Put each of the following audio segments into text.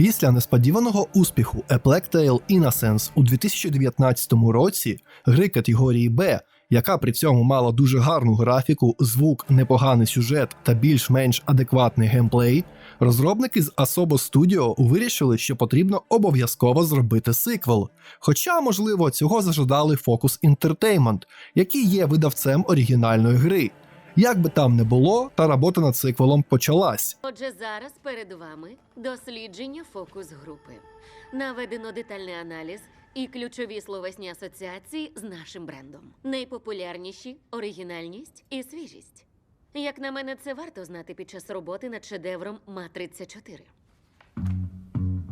Після несподіваного успіху A Plague Tale Innocence у 2019 році гри категорії Б, яка при цьому мала дуже гарну графіку, звук, непоганий сюжет та більш-менш адекватний геймплей, розробники з Asobo Studio вирішили, що потрібно обов'язково зробити сиквел. Хоча, можливо, цього зажадали Focus Entertainment, який є видавцем оригінальної гри. Як би там не було, та робота над сиквелом почалась. Отже, зараз перед вами дослідження фокус групи. Наведено детальний аналіз і ключові словесні асоціації з нашим брендом. Найпопулярніші оригінальність і свіжість. Як на мене, це варто знати під час роботи над шедевром Ма-34.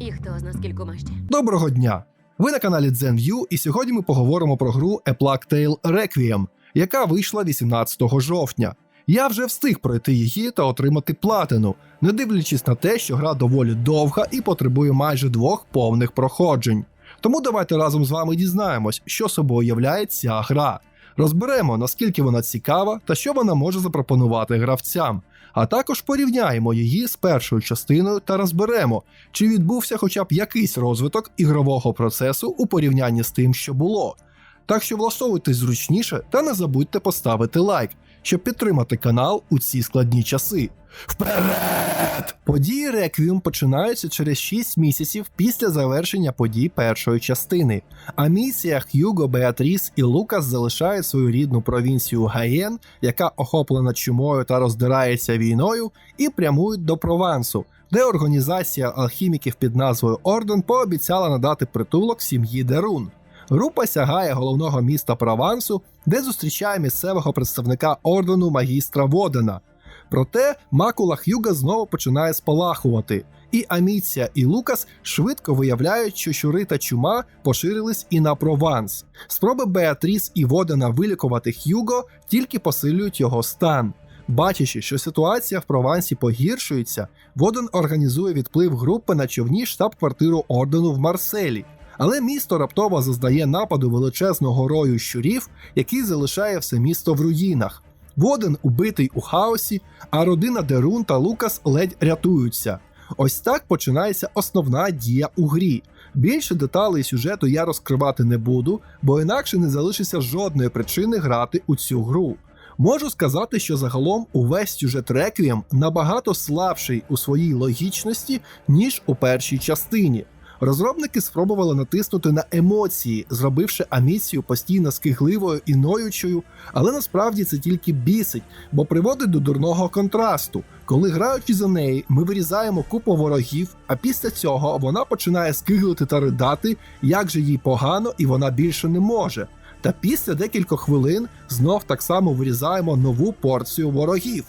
І хто з нас кількома ще? Доброго дня! Ви на каналі ZenView, і сьогодні ми поговоримо про гру A Plague Tale Requiem, яка вийшла 18 жовтня. Я вже встиг пройти її та отримати платину, не дивлячись на те, що гра доволі довга і потребує майже двох повних проходжень. Тому давайте разом з вами дізнаємось, що собою являє ця гра. Розберемо, наскільки вона цікава та що вона може запропонувати гравцям, а також порівняємо її з першою частиною та розберемо, чи відбувся хоча б якийсь розвиток ігрового процесу у порівнянні з тим, що було. Так що влаштовуйтесь зручніше та не забудьте поставити лайк, щоб підтримати канал у ці складні часи. Вперед! Події Реквіум починаються через 6 місяців після завершення подій першої частини. А місія Х'юго, Беатріс і Лукас залишають свою рідну провінцію Гаєн, яка охоплена чумою та роздирається війною, і прямують до Провансу, де організація алхіміків під назвою Орден пообіцяла надати притулок сім'ї Дерун. Група сягає головного міста Провансу, де зустрічає місцевого представника ордену магістра Водена. Проте макула Х'юга знову починає спалахувати, і Аміція і Лукас швидко виявляють, що щури та чума поширились і на Прованс. Спроби Беатріс і Водена вилікувати Х'юго тільки посилюють його стан. Бачачи, що ситуація в Провансі погіршується, Воден організує відплив групи на човні штаб-квартиру ордену в Марселі. Але місто раптово зазнає нападу величезного рою щурів, який залишає все місто в руїнах. Воден убитий у хаосі, а родина Дерун та Лукас ледь рятуються. Ось так починається основна дія у грі. Більше деталей сюжету я розкривати не буду, бо інакше не залишиться жодної причини грати у цю гру. Можу сказати, що загалом увесь сюжет Реквієм набагато слабший у своїй логічності, ніж у першій частині. Розробники спробували натиснути на емоції, зробивши аміцію постійно скигливою і ноючою, але насправді це тільки бісить, бо приводить до дурного контрасту. Коли граючи за неї, ми вирізаємо купу ворогів, а після цього вона починає скиглити та ридати, як же їй погано і вона більше не може. Та після декількох хвилин знов так само вирізаємо нову порцію ворогів.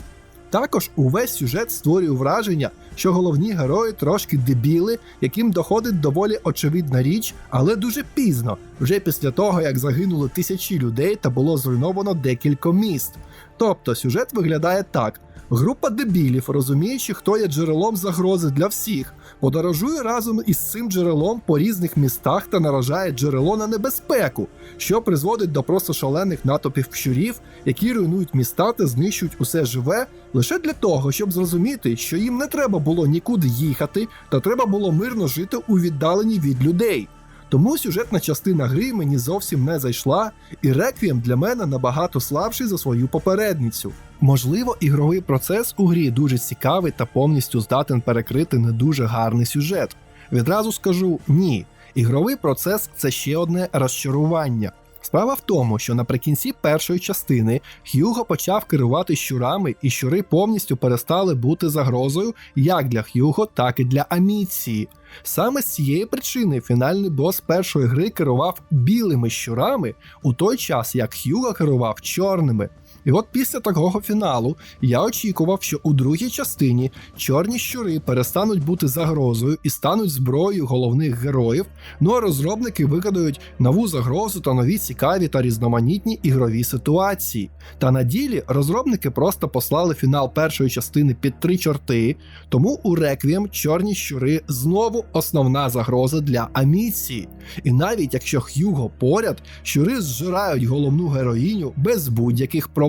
Також увесь сюжет створює враження, що головні герої трошки дебіли, яким доходить доволі очевидна річ, але дуже пізно, вже після того, як загинули тисячі людей та було зруйновано декілька міст. Тобто сюжет виглядає так: група дебілів, розуміючи, хто є джерелом загрози для всіх, подорожує разом із цим джерелом по різних містах та наражає джерело на небезпеку, що призводить до просто шалених натовпів щурів, які руйнують міста та знищують усе живе лише для того, щоб зрозуміти, що їм не треба було нікуди їхати, та треба було мирно жити у віддаленні від людей. Тому сюжетна частина гри мені зовсім не зайшла, і реквієм для мене набагато слабший за свою попередницю. Можливо, ігровий процес у грі дуже цікавий та повністю здатен перекрити не дуже гарний сюжет. Відразу скажу ні. Ігровий процес це ще одне розчарування. Справа в тому, що наприкінці першої частини Х'юго почав керувати щурами, і щури повністю перестали бути загрозою як для Х'юго, так і для Аміції. Саме з цієї причини фінальний бос першої гри керував білими щурами, у той час як Х'юго керував чорними. І от після такого фіналу я очікував, що у другій частині чорні щури перестануть бути загрозою і стануть зброєю головних героїв. Ну а розробники вигадають нову загрозу та нові цікаві та різноманітні ігрові ситуації. Та на ділі розробники просто послали фінал першої частини під три чорти, тому у Реквієм чорні щури знову основна загроза для аміції. І навіть якщо Х'юго поряд, щури зжирають головну героїню без будь-яких проблем.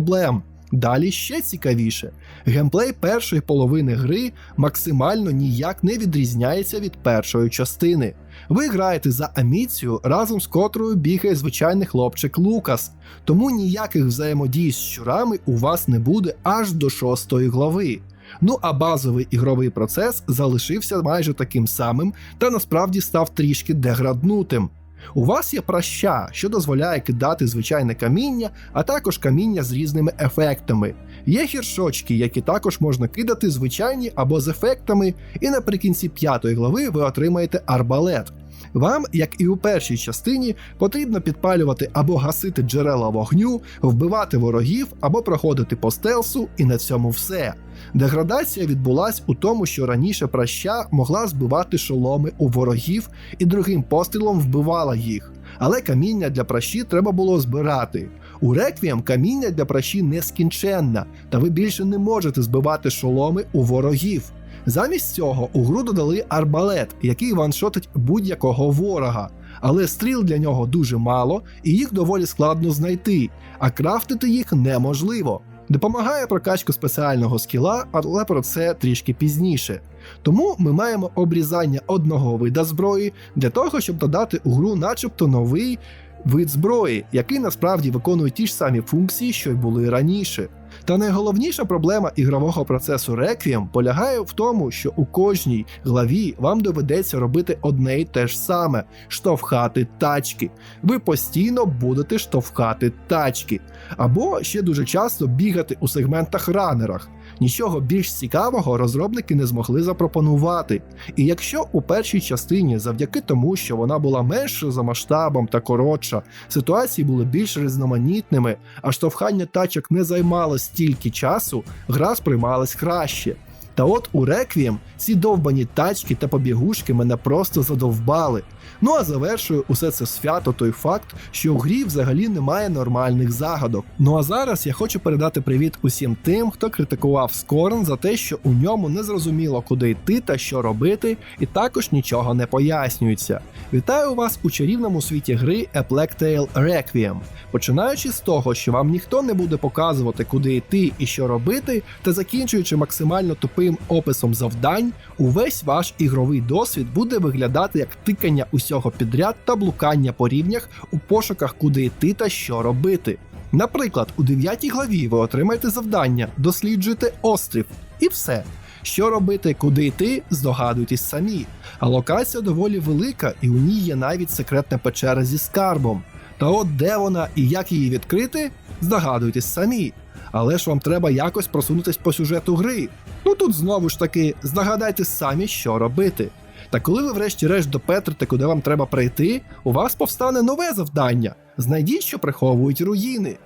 Далі ще цікавіше. Геймплей першої половини гри максимально ніяк не відрізняється від першої частини. Ви граєте за аміцію, разом з котрою бігає звичайний хлопчик Лукас, тому ніяких взаємодій з щурами у вас не буде аж до шостої глави. Ну а базовий ігровий процес залишився майже таким самим та насправді став трішки деграднутим. У вас є праща, що дозволяє кидати звичайне каміння, а також каміння з різними ефектами. Є гіршочки, які також можна кидати звичайні або з ефектами, і наприкінці п'ятої глави ви отримаєте арбалет. Вам, як і у першій частині, потрібно підпалювати або гасити джерела вогню, вбивати ворогів або проходити по стелсу, і на цьому все. Деградація відбулась у тому, що раніше праща могла збивати шоломи у ворогів і другим пострілом вбивала їх. Але каміння для пращі треба було збирати. У реквієм каміння для пращі нескінченна, та ви більше не можете збивати шоломи у ворогів. Замість цього у гру додали арбалет, який ваншотить будь-якого ворога. Але стріл для нього дуже мало, і їх доволі складно знайти, а крафтити їх неможливо. Допомагає прокачка спеціального скіла, але про це трішки пізніше. Тому ми маємо обрізання одного вида зброї для того, щоб додати у гру начебто новий вид зброї, який насправді виконує ті ж самі функції, що й були раніше. Та найголовніша проблема ігрового процесу Requiem полягає в тому, що у кожній главі вам доведеться робити одне й те ж саме штовхати тачки. Ви постійно будете штовхати тачки, або ще дуже часто бігати у сегментах ранерах. Нічого більш цікавого розробники не змогли запропонувати. І якщо у першій частині, завдяки тому, що вона була меншою за масштабом та коротша, ситуації були більш різноманітними, а штовхання тачок не займало стільки часу, гра сприймалась краще. Та от у Реквієм ці довбані тачки та побігушки мене просто задовбали. Ну а завершую усе це свято той факт, що у грі взагалі немає нормальних загадок. Ну а зараз я хочу передати привіт усім тим, хто критикував Скорн за те, що у ньому не зрозуміло, куди йти та що робити, і також нічого не пояснюється. Вітаю вас у чарівному світі гри A Tale Requiem. Починаючи з того, що вам ніхто не буде показувати, куди йти і що робити, та закінчуючи максимально тупим описом завдань, увесь ваш ігровий досвід буде виглядати як тикання усього підряд та блукання по рівнях у пошуках, куди йти та що робити. Наприклад, у 9 главі ви отримаєте завдання досліджуйте острів, і все. Що робити, куди йти, здогадуйтесь самі. А локація доволі велика, і у ній є навіть секретна печера зі скарбом. Та от де вона і як її відкрити, здогадуйтесь самі. Але ж вам треба якось просунутись по сюжету гри. Ну тут знову ж таки здогадайтесь самі, що робити. Та коли ви врешті-решт допетрите, куди вам треба прийти, у вас повстане нове завдання: знайдіть, що приховують руїни.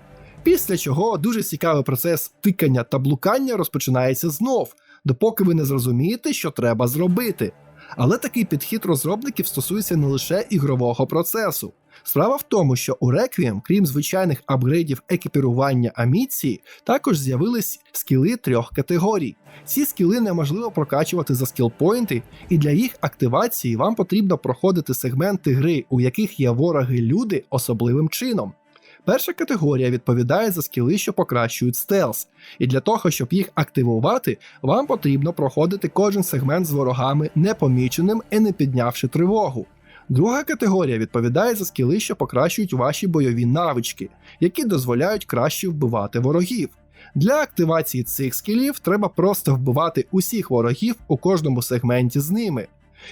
Після чого дуже цікавий процес тикання та блукання розпочинається знов, допоки ви не зрозумієте, що треба зробити. Але такий підхід розробників стосується не лише ігрового процесу. Справа в тому, що у Requiem, крім звичайних апгрейдів екіпірування аміції, також з'явились скіли трьох категорій. Ці скіли неможливо прокачувати за скілпойнти, і для їх активації вам потрібно проходити сегменти гри, у яких є вороги-люди особливим чином. Перша категорія відповідає за скіли, що покращують стелс, і для того, щоб їх активувати, вам потрібно проходити кожен сегмент з ворогами непоміченим і не піднявши тривогу. Друга категорія відповідає за скіли, що покращують ваші бойові навички, які дозволяють краще вбивати ворогів. Для активації цих скілів треба просто вбивати усіх ворогів у кожному сегменті з ними.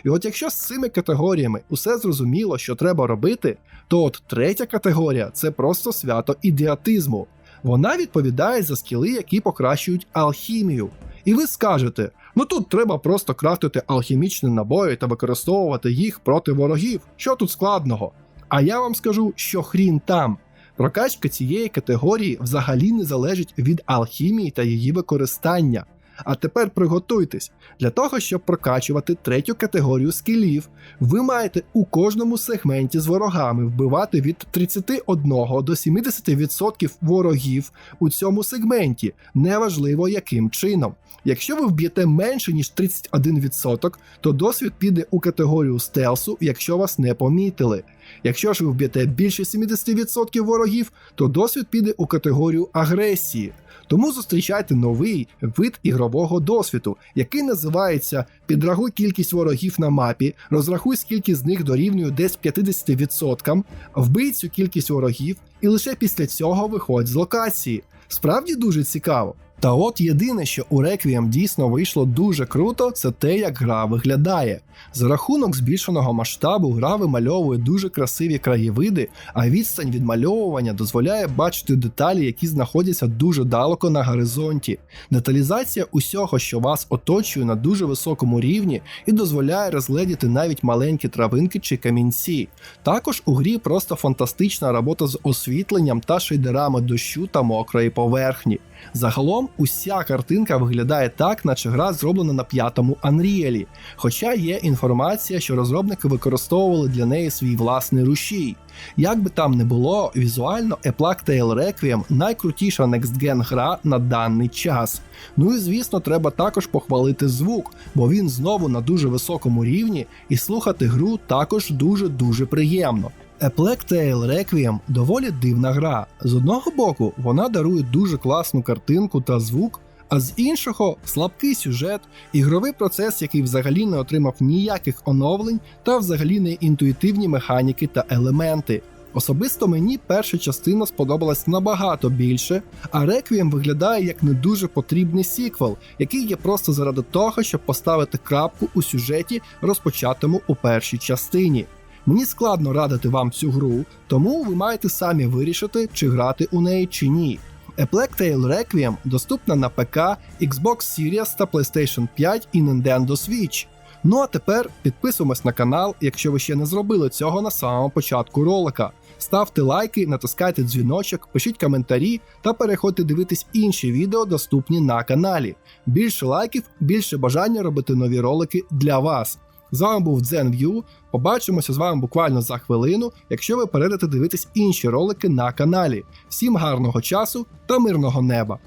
І от якщо з цими категоріями усе зрозуміло, що треба робити, то от третя категорія це просто свято ідіотизму. Вона відповідає за скіли, які покращують алхімію. І ви скажете: ну тут треба просто крафтити алхімічні набої та використовувати їх проти ворогів. Що тут складного? А я вам скажу, що хрін там. Прокачка цієї категорії взагалі не залежить від алхімії та її використання. А тепер приготуйтесь. Для того, щоб прокачувати третю категорію скілів, ви маєте у кожному сегменті з ворогами вбивати від 31 до 70% ворогів у цьому сегменті, неважливо яким чином. Якщо ви вб'єте менше ніж 31%, то досвід піде у категорію стелсу, якщо вас не помітили. Якщо ж ви вб'єте більше 70% ворогів, то досвід піде у категорію агресії. Тому зустрічайте новий вид ігрового досвіду, який називається Підрахуй кількість ворогів на мапі, розрахуй скільки з них дорівнює десь 50%, вбий цю кількість ворогів, і лише після цього виходь з локації. Справді дуже цікаво. Та от єдине, що у Requiem дійсно вийшло дуже круто, це те, як гра виглядає. За рахунок збільшеного масштабу гра вимальовує дуже красиві краєвиди, а відстань відмальовування дозволяє бачити деталі, які знаходяться дуже далеко на горизонті. Деталізація усього, що вас оточує на дуже високому рівні, і дозволяє розгледіти навіть маленькі травинки чи камінці. Також у грі просто фантастична робота з освітленням та шейдерами дощу та мокрої поверхні. Загалом, уся картинка виглядає так, наче гра зроблена на п'ятому Unreal, хоча є інформація, що розробники використовували для неї свій власний рушій. Як би там не було, візуально A Plague Tale Requiem найкрутіша next-gen гра на даний час. Ну і звісно, треба також похвалити звук, бо він знову на дуже високому рівні, і слухати гру також дуже-дуже приємно. A Plague Tale Requiem доволі дивна гра. З одного боку, вона дарує дуже класну картинку та звук, а з іншого слабкий сюжет, ігровий процес, який взагалі не отримав ніяких оновлень, та взагалі не інтуїтивні механіки та елементи. Особисто мені перша частина сподобалась набагато більше, а Requiem виглядає як не дуже потрібний сіквел, який є просто заради того, щоб поставити крапку у сюжеті, розпочатому у першій частині. Мені складно радити вам цю гру, тому ви маєте самі вирішити, чи грати у неї чи ні. A Plague Requiem доступна на ПК, Xbox Series та PlayStation 5 і Nintendo Switch. Ну а тепер підписуємось на канал, якщо ви ще не зробили цього на самому початку ролика. Ставте лайки, натискайте дзвіночок, пишіть коментарі та переходьте дивитись інші відео, доступні на каналі. Більше лайків, більше бажання робити нові ролики для вас. З вами був ZenView. Побачимося з вами буквально за хвилину, якщо ви перейдете дивитись інші ролики на каналі. Всім гарного часу та мирного неба!